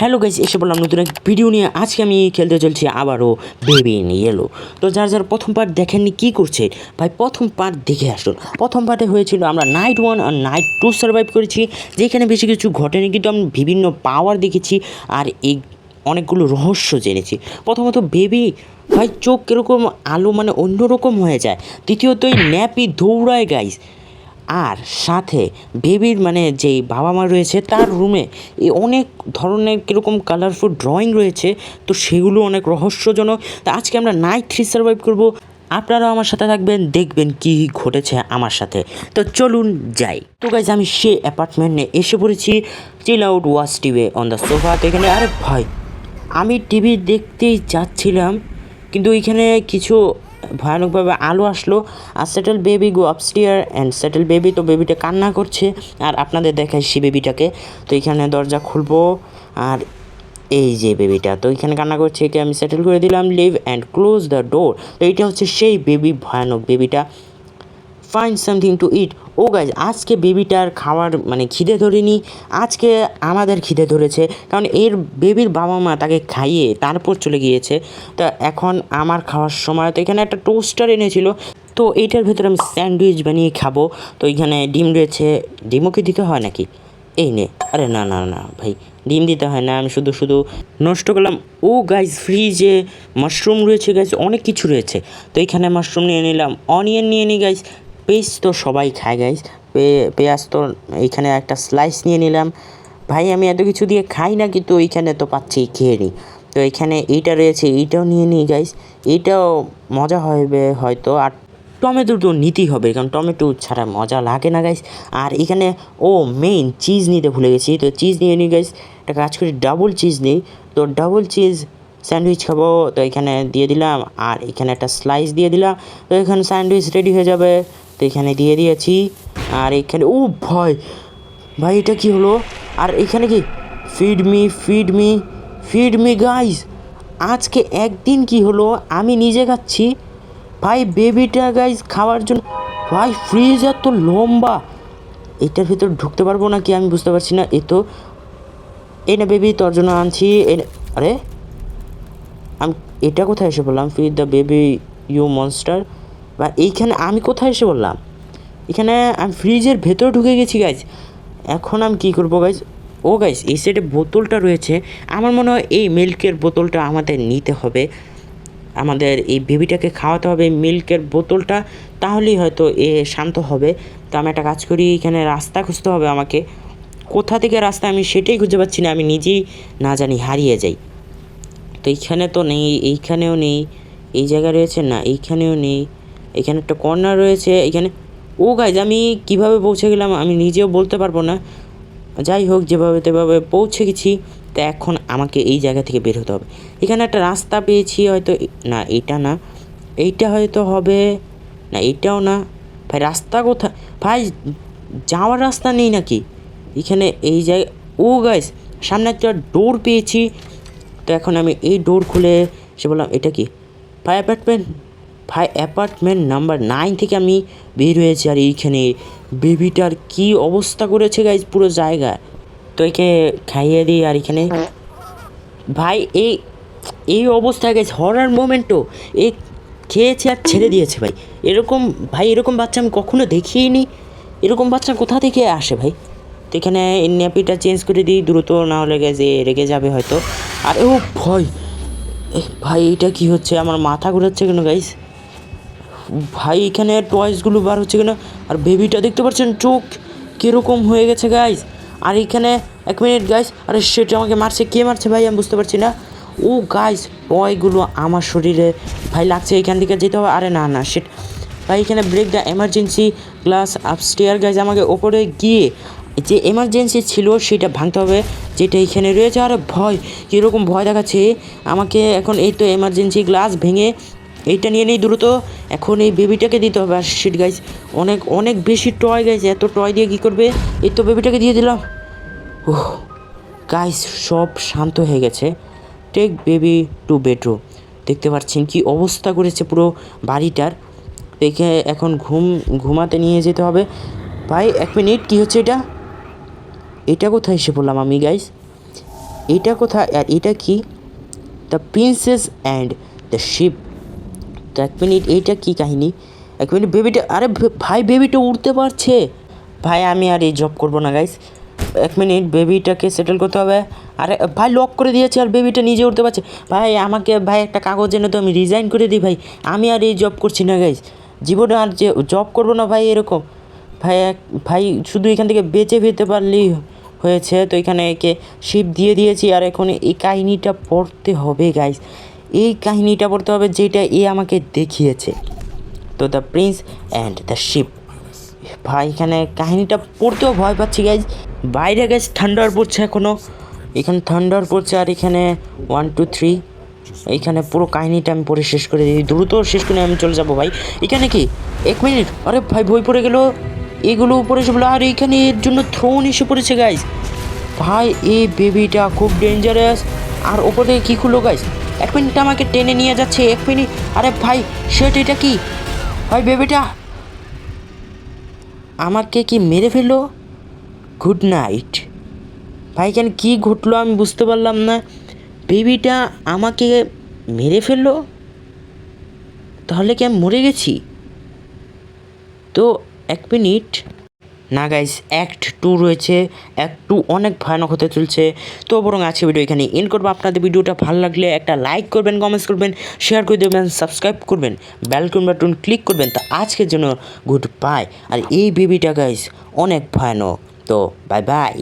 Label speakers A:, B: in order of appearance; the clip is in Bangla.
A: হ্যালো গাইজ এসে বললাম নতুন এক ভিডিও নিয়ে। আজকে আমি খেলতে চলছি আবারও বেবি নিয়ে এলো তো যার যার প্রথম পার্ট দেখেননি কী করছে? ভাই, প্রথম পার্ট দেখে আসুন। প্রথম পার্টে হয়েছিল আমরা নাইট ওয়ান আর নাইট টু সার্ভাইভ করেছি, যেখানে বেশি কিছু ঘটেনি, কিন্তু আমি বিভিন্ন পাওয়ার দেখেছি আর এই অনেকগুলো রহস্য জেনেছি। প্রথমত বেবি ভাই, চোখ কীরকম আলো মানে অন্যরকম হয়ে যায়। দ্বিতীয়ত এই ন্যাপি দৌড়ায় গাইজ আর সাথে বেবির মানে যেই বাবা মা রয়েছে, তার রুমে অনেক ধরনের কীরকম কালারফুল ড্রয়িং রয়েছে। তো সেগুলো অনেক রহস্যজনক। তা আজকে আমরা নাইট থ্রি সার্ভাইভ করব। আপনারাও আমার সাথে থাকবেন, দেখবেন কি ঘটেছে আমার সাথে। তো চলুন যাই। তো গাইজ আমি সে অ্যাপার্টমেন্টে এসে পড়েছি। Chill out watch TV on the sofa তো এখানে। আরে ভাই, আমি টিভি দেখতেই যাচ্ছিলাম, কিন্তু ওইখানে কিছু ভয়ানকভাবে আলো আসলো। আর settle baby go upstairs and settle baby তো বেবিটা কান্না করছে। আর আপনাদের দেখায় সে বেবিটাকে তো এখানে দরজা খুলবো। আর এই যে বেবিটা তো এখানে কান্না করছে। একে আমি সেটেল করে দিলাম leave and close the door তো এইটা হচ্ছে সেই বেবি ভয়ানক বেবিটা find something to eat oh guys আজকে বেবিটার খাওয়ার মানে খিদে ধরেনি। আজকে আমাদের খিদে ধরেছে। কারণ এর বেবির বাবা মা তাকে খাইয়ে তারপর চলে গিয়েছে। তো এখন আমার খাওয়ার সময়। তো এখানে একটা টোস্টার এনেছিল। তো এইটার ভেতরে আমি স্যান্ডউইচ বানিয়ে খাব। তো এখানে ডিম রয়েছে। ডিমও কি দিতে হয় নাকি? এই নে। আরে না না না, ভাই, ডিম দিতে হয় না। আমি শুধু শুধু নষ্ট করলাম। ও গাইজ ফ্রিজে মাশরুম রয়েছে গাইজ অনেক কিছু রয়েছে। তো এখানে মাশরুম নিয়ে নিলাম। অনিয়ন নিয়ে নিই গাইজ পেঁয়াজ তো সবাই খায় গাইজ পেঁয়াজ তো এইখানে একটা স্লাইস নিয়ে নিলাম। ভাই, আমি এত কিছু দিয়ে খাই না, কিন্তু এইখানে তো পাচ্ছি, খেয়ে নিই তো এখানে এইটা রয়েছে, এইটাও নিয়ে নিই গাইজ এইটাও মজা হবে হয়তো, আর টমেটো তো নিতেই হবে, কারণ টমেটো ছাড়া মজা লাগে না গাইস আর এখানে, ও মেইন চিজ নিতে ভুলে গেছি। তো চিজ নিয়ে নিই গাইস একটা কাজ করি ডাবল চিজ নিই। তো ডাবল চিজ স্যান্ডউইচ খাব। তো এখানে দিয়ে দিলাম, আর এখানে একটা স্লাইস দিয়ে দিলাম। তো এখানে স্যান্ডউইচ রেডি হয়ে যাবে। তো এখানে দিয়ে দিয়েছি। আর এখানে, ও ভয় ভাই, এটা কি হলো? আর এখানে কি? Feed me feed me feed me guys আজকে একদিন কি হলো? আমি নিজে খাচ্ছি। ভাই বেবিটা গাইজ খাওয়ার জন্য ভাই ফ্রিজ এত লম্বা। এটার ভিতর ঢুকতে পারব না কি আমি বুঝতে পারছি না। এ তো এই না বেবি তোর জন্য আনছি। আরে? আমি এটা কোথায় এসে বললাম feed the baby you monster বা এইখানে আমি কোথায় এসে বললাম এখানে আমি ফ্রিজের ভেতরে ঢুকে গেছি গাইজ এখন আমি কী করব গাইজ ও গাইজ এই সাইডে বোতলটা রয়েছে। আমার মনে হয় এই মিল্কের বোতলটা আমাদের নিতে হবে। আমাদের এই বেবিটাকে খাওয়াতে হবে মিল্কের বোতলটা, তাহলেই হয়তো এ শান্ত হবে। তো আমি একটা কাজ করি, এখানে রাস্তা খুঁজতে হবে আমাকে। কোথা থেকে রাস্তা আমি সেটাই খুঁজে পাচ্ছি না, আমি নিজেই না জানি, হারিয়ে যাই। তো এইখানে তো নেই, এইখানেও নেই, এই জায়গায় রয়েছে না, এইখানেও নেই। এখানে একটা কর্নার রয়েছে, এখানে, ও গাইজ আমি কীভাবে পৌঁছে গেলাম আমি নিজেও বলতে পারব না। যাই হোক, যেভাবে তেভাবে পৌঁছে গেছি, তো এখন আমাকে এই জায়গা থেকে বের হতে হবে। এখানে একটা রাস্তা পেয়েছি হয়তো, না, এটা না, এইটা হয়তো হবে, না এইটাও না। ভাই, রাস্তা কোথায়? ভাই, যাওয়ার রাস্তা নেই নাকি? এখানে এই জায়গা ও গাইস সামনে একটা ডোর পেয়েছি। তো এখন আমি এই ডোর খুলে, সে বললাম, এটা কি? ভাই অ্যাপার্টমেন্ট ভাই অ্যাপার্টমেন্ট নাম্বার নাইন থেকে আমি বের হয়েছি আর এইখানে। বেবিটার কি অবস্থা করেছে গাইজ পুরো জায়গা তো একে খাইয়ে দিই আর এখানে। ভাই, এই এই অবস্থায় গেছে হরার মোমেন্টও এ খেয়েছে আর ছেড়ে দিয়েছে ভাই। এরকম ভাই, এরকম বাচ্চা আমি কখনো দেখিনি। এরকম বাচ্চা কোথা থেকে আসে ভাই? তো এখানে এই ন্যাপিটা চেঞ্জ করে দিই, দ্রুত না হলে গেছে রেগে যাবে হয়তো। আর, ও ভয় ভাই এটা কি হচ্ছে? আমার মাথা ঘুরাচ্ছে কেন গাইস ভাই, এখানে টয়েসগুলো বার হচ্ছে কেন? আর বেবিটা দেখতে পাচ্ছেন, চোখ কীরকম হয়ে গেছে গাইস আর এখানে এক মিনিট গাইস আরে সেটা আমাকে মারছে, কে মারছে ভাই? আমি বুঝতে পারছি না। ও গাইস টয়গুলো আমার শরীরে, ভাই, লাগছে এখান থেকে যেতে হবে। আরে না না সেট ভাই, এখানে break the emergency glass upstairs guys আমাকে ওপরে গিয়ে যে এমার্জেন্সি ছিল, সেটা ভাঙতে হবে, যেটা এখানে রয়েছে। আর ভয়, কীরকম ভয় দেখাচ্ছে। আমাকে এখন এই তো এমার্জেন্সি গ্লাস ভেঙে এইটা নিয়ে নেই দ্রুত। এখন এই বেবিটাকে দিতে হবে। আর শিট গাইজ অনেক অনেক বেশি টয় গাইজ এত টয় দিয়ে কী করবে? এই তো বেবিটাকে দিয়ে দিলাম। ও গাইস সব শান্ত হয়ে গেছে। টেক বেবি টু বেডরুম দেখতে পাচ্ছেন কি অবস্থা করেছে পুরো বাড়িটার। দেখে এখন ঘুম, ঘুমাতে নিয়ে যেতে হবে। ভাই, এক মিনিট, কী হচ্ছে এটা? এটা কোথায় এসে পড়লাম আমি গাইস এটা কোথায়? আর এটা কি? The princess and the ship তো এক মিনিট, এইটা কি কাহিনী? এক মিনিট, বেবিটা, আরে ভাই বেবিটা উঠতে পারছে। ভাই, আমি আর এই জব করব না গাইস এক মিনিট, বেবিটাকে সেটেল করতে হবে। আরে, ভাই লক করে দিয়েছে আর বেবিটা নিজে উঠতে পারছে। ভাই, আমাকে, ভাই, একটা কাগজ এনে তো আমি রিজাইন করে দিই, ভাই। আমি আর এই জব করছি না গাইস জীবনে আর যে জব করব না, ভাই, এরকম। ভাই, এক, ভাই, শুধু এখান থেকে বেঁচে ফিরতে পারলেই হয়েছে। তো এখানে একে শিপ দিয়ে দিয়েছি আর এখন এই কাহিনিটা পড়তে হবে গাইস এই কাহিনিটা পড়তে হবে যেটা এ আমাকে দেখিয়েছে। তো the prince and the ship ভাই, এখানে কাহিনিটা পড়তেও ভয় পাচ্ছি গাইজ বাইরে গাইজ ঠান্ডার পড়ছে এখনও এখানে ঠান্ডার পড়ছে আর এখানে ওয়ান টু থ্রি এইখানে পুরো কাহিনিটা আমি পড়ে শেষ করে দিই। দ্রুত শেষ করে আমি চলে যাব, ভাই। এখানে কি? এক মিনিট। আরে ভাই, বই পড়ে গেল। এগুলো উপরে এসে বলো আর এইখানে এর জন্য থ্রোন এসে পড়েছে গাইজ ভাই, এই বেবিটা খুব ডেঞ্জারাস আর ওপর কী খুলো গাইজ এক মিনিট আমাকে টেনে নিয়ে যাচ্ছে, এক মিনিট। আরে ভাই, সেট এটা কি? ভাই, বেবিটা আমাকে কি মেরে ফেলল? গুড নাইট ভাই, কেন কী ঘটলো আমি বুঝতে পারলাম না। বেবিটা আমাকে মেরে ফেলল? তাহলে কি আমি মরে গেছি? তো, এক মিনিট। না গাইস অ্যাক্ট টু রয়েছে অ্যাক্ট টু অনেক ভয়ানক হতে চলছে। তো বরং আজকে ভিডিও এখানে এন্ড করব। আপনাদের ভিডিওটা ভালো লাগলে একটা লাইক করবেন কমেন্টস করবেন শেয়ার করে দেবেন সাবস্ক্রাইব করবেন বেলকন বাটন ক্লিক করবেন। তো আজকের জন্য গুড বাই আর এই বেবিটা গাইস অনেক ভয়ানক। তো বাই বাই